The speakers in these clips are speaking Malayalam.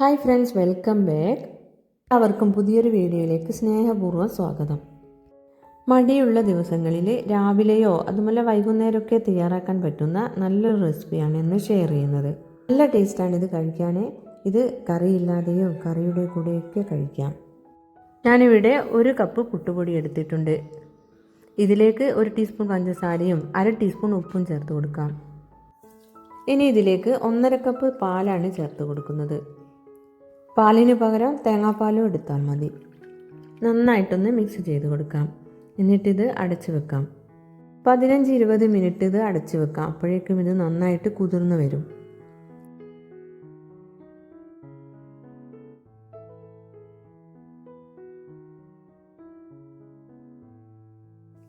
ഹായ് ഫ്രണ്ട്സ് വെൽക്കം ബാക്ക് അവർക്കും പുതിയൊരു വീഡിയോയിലേക്ക് സ്നേഹപൂർവം സ്വാഗതം. മടിയുള്ള ദിവസങ്ങളിൽ രാവിലെയോ അതുപോലെ വൈകുന്നേരമൊക്കെ തയ്യാറാക്കാൻ പറ്റുന്ന നല്ലൊരു റെസിപ്പിയാണ് ഇന്ന് ഷെയർ ചെയ്യുന്നത്. നല്ല ടേസ്റ്റാണ് ഇത് കഴിക്കാൻ ഇത് കറിയില്ലാതെയോ കറിയുടെ കൂടെയൊക്കെ കഴിക്കാം. ഞാനിവിടെ ഒരു കപ്പ് പുട്ടുപൊടി എടുത്തിട്ടുണ്ട്. ഇതിലേക്ക് ഒരു ടീസ്പൂൺ പഞ്ചസാരയും അര ടീസ്പൂൺ ഉപ്പും ചേർത്ത് കൊടുക്കാം. ഇനി ഇതിലേക്ക് ഒന്നര കപ്പ് പാലാണ് ചേർത്ത് കൊടുക്കുന്നത്. പാലിന് പകരം തേങ്ങാപ്പാലും എടുത്താൽ മതി. നന്നായിട്ടൊന്ന് മിക്സ് ചെയ്ത് കൊടുക്കാം. എന്നിട്ടിത് അടച്ചു വെക്കാം. പതിനഞ്ച് ഇരുപത് മിനിറ്റ് ഇത് അടച്ചു വെക്കാം. അപ്പോഴേക്കും ഇത് നന്നായിട്ട് കുതിർന്നു വരും.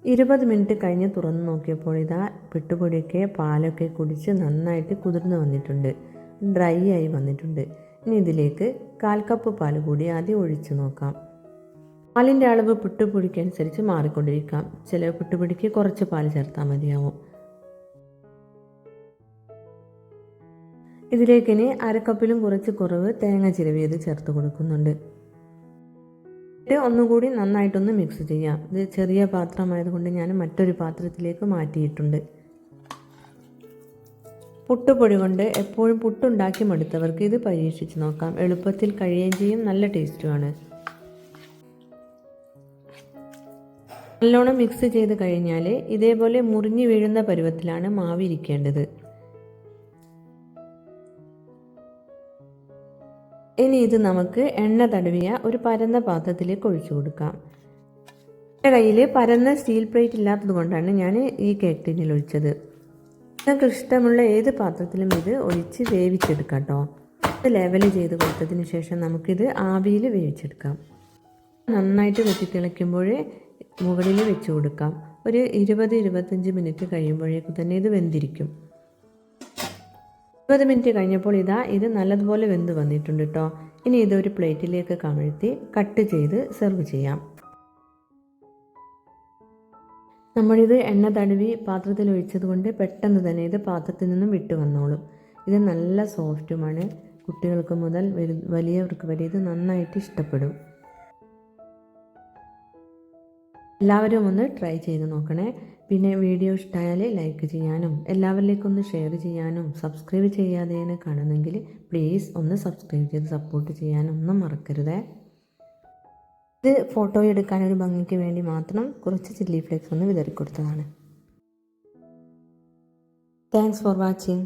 ഇരുപത് മിനിറ്റ് കഴിഞ്ഞ് തുറന്നു നോക്കിയപ്പോൾ ഇതാ പിട്ടുപൊടിയൊക്കെ പാലൊക്കെ കുടിച്ച് നന്നായിട്ട് കുതിർന്ന് വന്നിട്ടുണ്ട്. ഡ്രൈ ആയി വന്നിട്ടുണ്ട്. ഇനി ഇതിലേക്ക് കാൽ കപ്പ് പാൽ കൂടി ആദ്യം ഒഴിച്ചു നോക്കാം. പാലിന്റെ അളവ് പുട്ടുപൊടിക്കനുസരിച്ച് മാറിക്കൊണ്ടിരിക്കാം. ചില പുട്ടുപൊടിക്ക് കുറച്ച് പാൽ ചേർത്താൽ മതിയാവും. ഇതിലേക്ക് ഇനി അരക്കപ്പിലും കുറച്ച് കുറവ് തേങ്ങ ചിരവിയത് ചേർത്ത് കൊടുക്കുന്നുണ്ട്. ഇത് ഒന്നുകൂടി നന്നായിട്ടൊന്ന് മിക്സ് ചെയ്യാം. ഇത് ചെറിയ പാത്രമായതുകൊണ്ട് ഞാൻ മറ്റൊരു പാത്രത്തിലേക്ക് മാറ്റിയിട്ടുണ്ട്. പുട്ടുപൊടി കൊണ്ട് എപ്പോഴും പുട്ടുണ്ടാക്കി മടുത്തവർക്ക് ഇത് പരീക്ഷിച്ച് നോക്കാം. എളുപ്പത്തിൽ കഴിയുകയും ചെയ്യും നല്ല ടേസ്റ്റുമാണ്. നല്ലോണം മിക്സ് ചെയ്ത് കഴിഞ്ഞാൽ ഇതേപോലെ മുറിഞ്ഞു വീഴുന്ന പരുവത്തിലാണ് മാവ് ഇരിക്കേണ്ടത് ഇനി ഇത് നമുക്ക് എണ്ണ തടവിയ ഒരു പരന്ന പാത്രത്തിലേക്ക് ഒഴിച്ചു കൊടുക്കാം. എന്റെ കയ്യിൽ പരന്ന സ്റ്റീൽ പ്ലേറ്റ് ഇല്ലാത്തത് കൊണ്ടാണ് ഞാൻ ഈ കേക്ക് ടിന്നിൽ ഒഴിച്ചത്. നിങ്ങൾക്ക് ഇഷ്ടമുള്ള ഏത് പാത്രത്തിലും ഇത് ഒഴിച്ച് വേവിച്ചെടുക്കാം കേട്ടോ ഇത് ലെവൽ ചെയ്ത് കൊടുത്തതിന് ശേഷം നമുക്കിത് ആവിയിൽ വേവിച്ചെടുക്കാം നന്നായിട്ട് വെട്ടി തിളയ്ക്കുമ്പോൾ മുകളിൽ വെച്ച് കൊടുക്കാം ഒരു ഇരുപത് ഇരുപത്തഞ്ച് മിനിറ്റ് കഴിയുമ്പോഴേക്കും തന്നെ ഇത് വെന്തിരിക്കും ഇരുപത് മിനിറ്റ് കഴിഞ്ഞപ്പോൾ ഇതാ ഇത് നല്ലതുപോലെ വെന്ത് വന്നിട്ടുണ്ട് കേട്ടോ ഇനി ഇതൊരു പ്ലേറ്റിലേക്ക് കമഴ്ത്തി കട്ട് ചെയ്ത് സെർവ് ചെയ്യാം നമ്മളിത് എണ്ണ തടവി പാത്രത്തിൽ ഒഴിച്ചത് കൊണ്ട് പെട്ടെന്ന് തന്നെ ഇത് പാത്രത്തിൽ നിന്നും വിട്ടു വന്നോളും. ഇത് നല്ല സോഫ്റ്റുമാണ്. കുട്ടികൾക്ക് മുതൽ വലിയവർക്ക് വരെ ഇത് നന്നായിട്ട് ഇഷ്ടപ്പെടും. എല്ലാവരും ഒന്ന് ട്രൈ ചെയ്ത് നോക്കണേ. പിന്നെ വീഡിയോ ഇഷ്ടമായാൽ ലൈക്ക് ചെയ്യാനും എല്ലാവരിലേക്കും ഒന്ന് ഷെയർ ചെയ്യാനും സബ്സ്ക്രൈബ് ചെയ്യാതെ കാണുന്നെങ്കിൽ പ്ലീസ് ഒന്ന് സബ്സ്ക്രൈബ് ചെയ്ത് സപ്പോർട്ട് ചെയ്യാനും ഒന്നും മറക്കരുതേ. ഇത് ഫോട്ടോ എടുക്കാൻ ഒരു ഭംഗിക്ക് വേണ്ടി മാത്രം കുറച്ച് ചില്ലി ഫ്ലേക്സ് ഒന്ന് വിതറി കൊടുത്തതാണ് താങ്ക്സ് ഫോർ വാച്ചിങ്